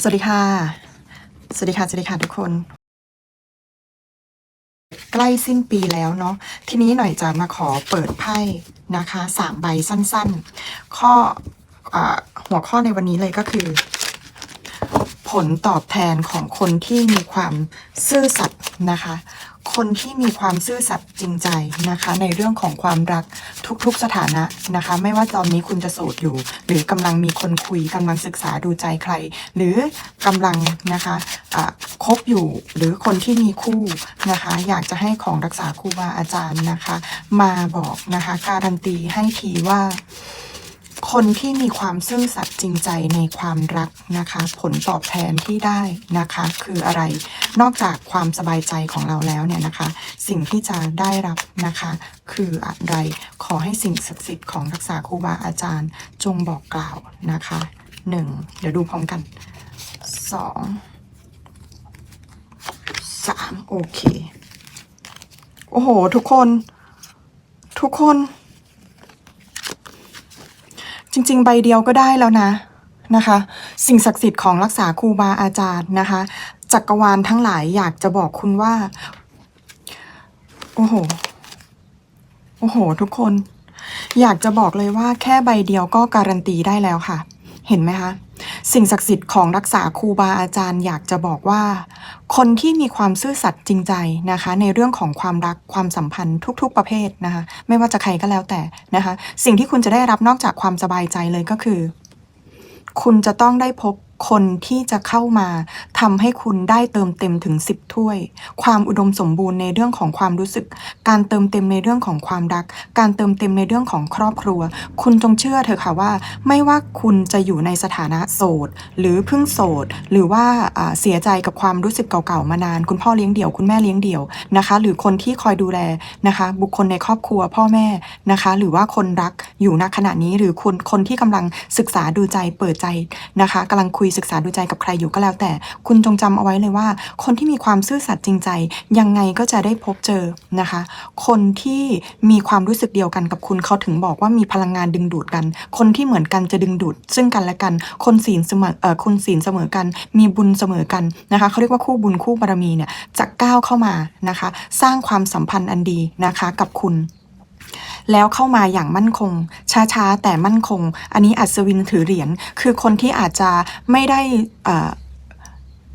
สวัสดีค่ะ สวัสดีค่ะ สวัสดีค่ะทุกคน ใกล้สิ้นปีแล้วเนาะ ทีนี้หน่อยจะมาขอเปิดไพ่นะคะสามใบสั้นๆ ข้ออหัวข้อในวันนี้เลยก็คือ ผลตอบแทนของคนที่มีความซื่อสัตย์นะคะ คนที่มีความซื่อสัตย์จริงใจนะคะ ในเรื่องของความรักทุกๆสถานะนะคะ ไม่ว่าตอนนี้คุณจะโสดอยู่ หรือกำลังมีคนคุยกำลังศึกษาดูใจใคร หรือกำลังนะคะะคบอยู่หรือคนที่มีคู่นะคะ อยากจะให้ของรักษาครูบาอาจารย์นะคะ มาบอกนะคะ การันตีให้ทีว่า คนที่มีความซื่อสัตย์จริงใจในความรักนะคะ ผลตอบแทนที่ได้นะคะ คืออะไรนอกจากความสบายใจของเราแล้วเนี่ยนะคะ สิ่งที่จะได้รับนะคะ คืออะไรขอให้สิ่งศักดิ์สิทธิ์ของรักษาครูบาอาจารย์จงบอกกล่าวนะคะหนึ่งเดี๋ยวดูพร้อมกันสองสามโอเค โอ้โห ทุกคน ทุกคน จริง ๆ ใบเดียวก็ได้แล้วนะนะคะ สิ่งศักดิ์สิทธิ์ของรักษาครูบาอาจารย์นะคะ จักรวาลทั้งหลายอยากจะบอกคุณว่า โอ้โห โอ้โห ทุกคน อยากจะบอกเลยว่าแค่ใบเดียวก็การันตีได้แล้วค่ะ เห็นไหมคะ สิ่งศักดิ์สิทธิ์ของรักษาครูบาอาจารย์ อยากจะบอกว่า คนที่มีความซื่อสัตย์จริงใจนะคะ ในเรื่องของความรักความสัมพันธ์ทุก ๆ ประเภทนะคะ ไม่ว่าจะใครก็แล้วแต่นะคะ สิ่งที่คุณจะได้รับนอกจากความสบายใจเลยก็คือ คุณจะต้องได้พบ คนที่จะเข้ามาทำให้คุณได้เติมเต็มถึง 10 ถ้วย ความอุดมสมบูรณ์ในเรื่องของความรู้สึก การเติมเต็มในเรื่องของความรัก การเติมเต็มในเรื่องของครอบครัว คุณจงเชื่อเถอะค่ะว่า ไม่ว่าคุณจะอยู่ในสถานะโสด หรือเพิ่งโสด หรือว่าเสียใจกับความรู้สึกเก่าๆมานาน คุณพ่อเลี้ยงเดี่ยว คุณแม่เลี้ยงเดี่ยวนะคะ หรือคนที่คอยดูแลนะคะ บุคคลในครอบครัวพ่อแม่นะคะ หรือว่าคนรักอยู่ณขณะนี้หรือคนคนที่กำลังศึกษาดูใจเปิดใจนะคะกำลังคุยศึกษาดูใจกับใครอยู่ก็แล้วแต่ คุณจงจำเอาไว้เลยว่า คนที่มีความซื่อสัตย์จริงใจ ยังไงก็จะได้พบเจอนะคะ คนที่มีความรู้สึกเดียวกันกับคุณเขาถึงบอกว่ามีพลังงานดึงดูดกัน คนที่เหมือนกันจะดึงดูด ซึ่งกันและกัน คนศีลเสมอเอ่อคนศีลเสมอกัน มีบุญเสมอกันนะคะเขาเรียกว่าคู่บุญคู่บารมีเนี่ยจะก้าวเข้ามานะคะ สร้างความสัมพันธ์อันดีนะคะกับคุณ แล้วเข้ามาอย่างมั่นคง ช้าๆ แต่มั่นคง อันนี้อัศวินถือเหรียญคือคนที่อาจจะไม่ได้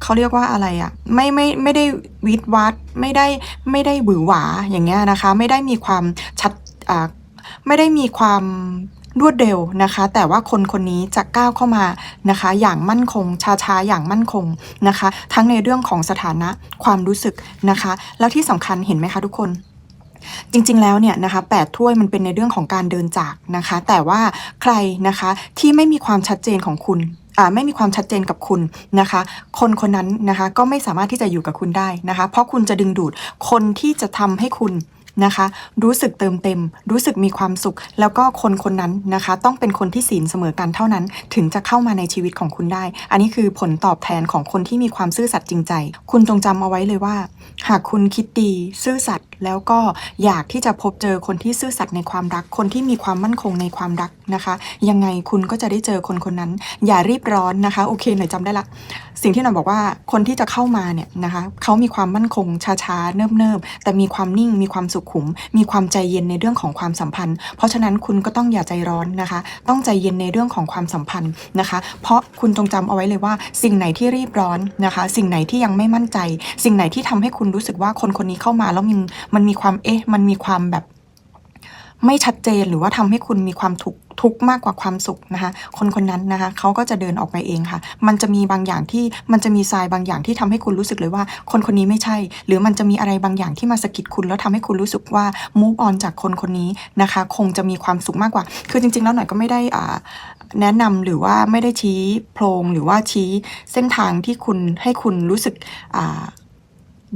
เขาเรียกว่าอะไรอะไม่ไม่ไม่ได้วิดวัดไม่ได้ไม่ได้หวือหวาอย่างเงี้ยนะคะ ไม่ได้มีความชัดอ่าไม่ได้มีความรวดเร็วนะคะ แต่ว่าคนคนนี้จะก้าวเข้ามานะคะ อย่างมั่นคงช้าๆอย่างมั่นคงนะคะ ทั้งในเรื่องของสถานะความรู้สึกนะคะ แล้วที่สำคัญเห็นไหมคะทุกคน จริงๆแล้วเนี่ยนะคะแปดถ้วยมันเป็นในเรื่องของการเดินจากนะคะ แต่ว่าใครนะคะที่ไม่มีความชัดเจนของคุณไม่มีความชัดเจนกับคุณนะคะ คนคนนั้นนะคะก็ไม่สามารถที่จะอยู่กับคุณได้นะคะ เพราะคุณจะดึงดูดคนที่จะทำให้คุณนะคะ รู้สึกเติมเต็ม รู้สึกมีความสุข แล้วก็คนคนนั้นนะคะ ต้องเป็นคนที่ศีลเสมอกันเท่านั้น ถึงจะเข้ามาในชีวิตของคุณได้ อันนี้คือผลตอบแทนของคนที่มีความซื่อสัตย์จริงใจ คุณจงจำเอาไว้เลยว่า หากคุณคิดดีซื่อสัตย์ แล้วก็อยากที่จะพบเจอคนที่ซื่อสัตย์ในความรัก คนที่มีความมั่นคงในความรักนะคะ ยังไงคุณก็จะได้เจอคนคนนั้น อย่ารีบร้อนนะคะ โอเคหน่อยจำได้ละ สิ่งที่หน่อยบอกว่าคนที่จะเข้ามาเนี่ยนะคะเขามีความมั่นคงช้าๆ เนิบๆ แต่มีความนิ่งมีความสุขุม มีความใจเย็นในเรื่องของความสัมพันธ์ เพราะฉะนั้นคุณก็ต้องอย่าใจร้อนนะคะ ต้องใจเย็นในเรื่องของความสัมพันธ์นะคะ เพราะคุณจงจำเอาไว้เลยว่า สิ่งไหนที่รีบร้อนนะคะ สิ่งไหนที่ยังไม่มั่นใจ สิ่งไหนที่ทำให้คุณรู้สึกว่าคนคนนี้เข้ามาแล้วมันมันมีความเอ๊ะ มันมีความแบบไม่ชัดเจนหรือว่าทำให้คุณมีความทุกข์ทุกมากกว่าความสุขนะคะ คนคนนั้นนะคะเขาก็จะเดินออกไปเองค่ะ มันจะมีบางอย่างที่มันจะมีทรายบางอย่างที่ทำให้คุณรู้สึกเลยว่า คนคนนี้ไม่ใช่ หรือมันจะมีอะไรบางอย่างที่มาสะกิดคุณ แล้วทำให้คุณรู้สึกว่า move on จากคนคนนี้นะคะ คงจะมีความสุขมากกว่า คือจริง ๆ แล้วหน่อยก็ไม่ได้อ่าแนะนำหรือว่าไม่ได้ชี้โพรงหรือว่าชี้เส้นทางที่คุณให้คุณรู้สึกอ่า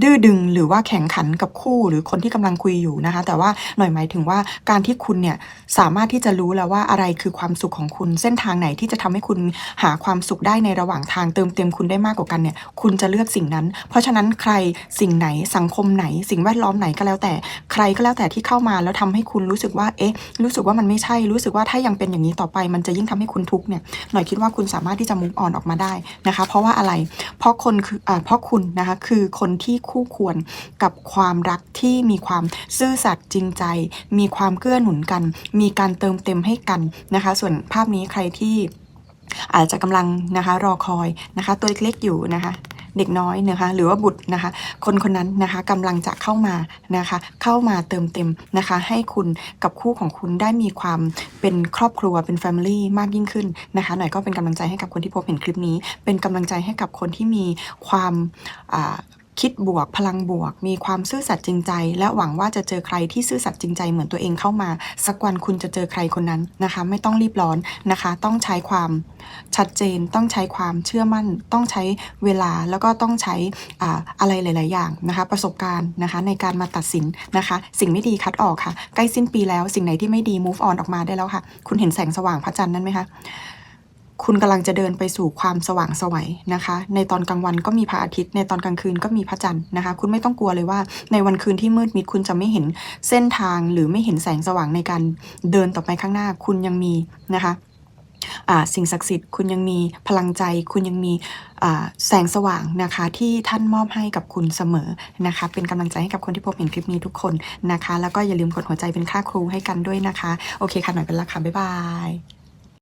ดื้อดึงหรือว่าแข่งขันกับคู่หรือคนที่กำลังคุยอยู่นะคะ แต่ว่าหน่อยหมายถึงว่าการที่คุณเนี่ยสามารถที่จะรู้แล้วว่าอะไรคือความสุขของคุณเส้นทางไหนที่จะทำให้คุณหาความสุขได้ในระหว่างทางเติมเต็มคุณได้มากกว่ากันเนี่ยคุณจะเลือกสิ่งนั้น เพราะฉะนั้นใครสิ่งไหนสังคมไหน สิ่งแวดล้อมไหนก็แล้วแต่ใครก็แล้วแต่ที่เข้ามาแล้วทำให้คุณรู้สึกว่าเอ๊ะรู้สึกว่ามันไม่ใช่รู้สึกว่าถ้ายังเป็นอย่างนี้ต่อไป มันจะยิ่งทำให้คุณทุกข์เนี่ยหน่อยคิดว่าคุณสามารถที่จะมุกออนออกมาได้นะคะ เพราะว่าอะไร เพราะคนคือเพราะคุณนะคะคือคนที่คู่ควรกับความรักที่มีความซื่อสัตย์จริงใจ มีความเกื้อหนุนกัน มีการเติมเต็มให้กันนะคะ ส่วนภาพนี้ใครที่อาจจะกำลังนะคะรอคอยนะคะ ตัวเล็กๆอยู่นะคะเด็กน้อยนะคะหรือว่าบุตรนะคะ คนคนนั้นนะคะกำลังจะเข้ามานะคะ เข้ามาเติมเต็มนะคะ ให้คุณกับคู่ของคุณได้มีความเป็นครอบครัวเป็น Family มากยิ่งขึ้นนะคะ หน่อยก็เป็นกำลังใจให้กับคนที่พบเห็นคลิปนี้ เป็นกำลังใจให้กับคนที่มีความ คิดบวกพลังบวก มีความซื่อสัตย์จริงใจ และหวังว่าจะเจอใครที่ซื่อสัตย์จริงใจเหมือนตัวเองเข้ามา สักวันคุณจะเจอใครคนนั้นนะคะ ไม่ต้องรีบร้อนนะคะ ต้องใช้ความชัดเจน ต้องใช้ความเชื่อมั่น ต้องใช้เวลาแล้วก็ต้องใช้ออะไรหลาย ๆ อย่างนะคะ ประสบการณ์นะคะ ในการมาตัดสินนะคะ สิ่งไม่ดีคัดออกค่ะ ใกล้สิ้นปีแล้วสิ่งไหนที่ไม่ดี move on ออกมาได้แล้วค่ะ คุณเห็นแสงสว่างพระจันทร์นั่นไหมคะ คุณกำลังจะเดินไปสู่ความสว่างไสวัยนะคะ ในตอนกลางวันก็มีพระอาทิตย์ ในตอนกลางคืนก็มีพระจันทร์นะคะ คุณไม่ต้องกลัวเลยว่า ในวันคืนที่มืดมิดคุณจะไม่เห็นเส้นทางหรือไม่เห็นแสงสว่างในการเดินต่อไปข้างหน้า คุณยังมีนะคะสิ่งศักดิ์สิทธิ์คุณยังมีพลังใจ คุณยังมีแสงสว่างนะคะ ที่ท่านมอบให้กับคุณเสมอนะคะ เป็นกำลังใจให้กับคนที่พบเห็นคลิปนี้ทุกคนนะคะ แล้วก็อย่าลืมกดหัวใจเป็นค่าครูให้กันด้วยนะคะ โอเคค่ะหน่อยเป็นละค่ะ บ๊ายบาย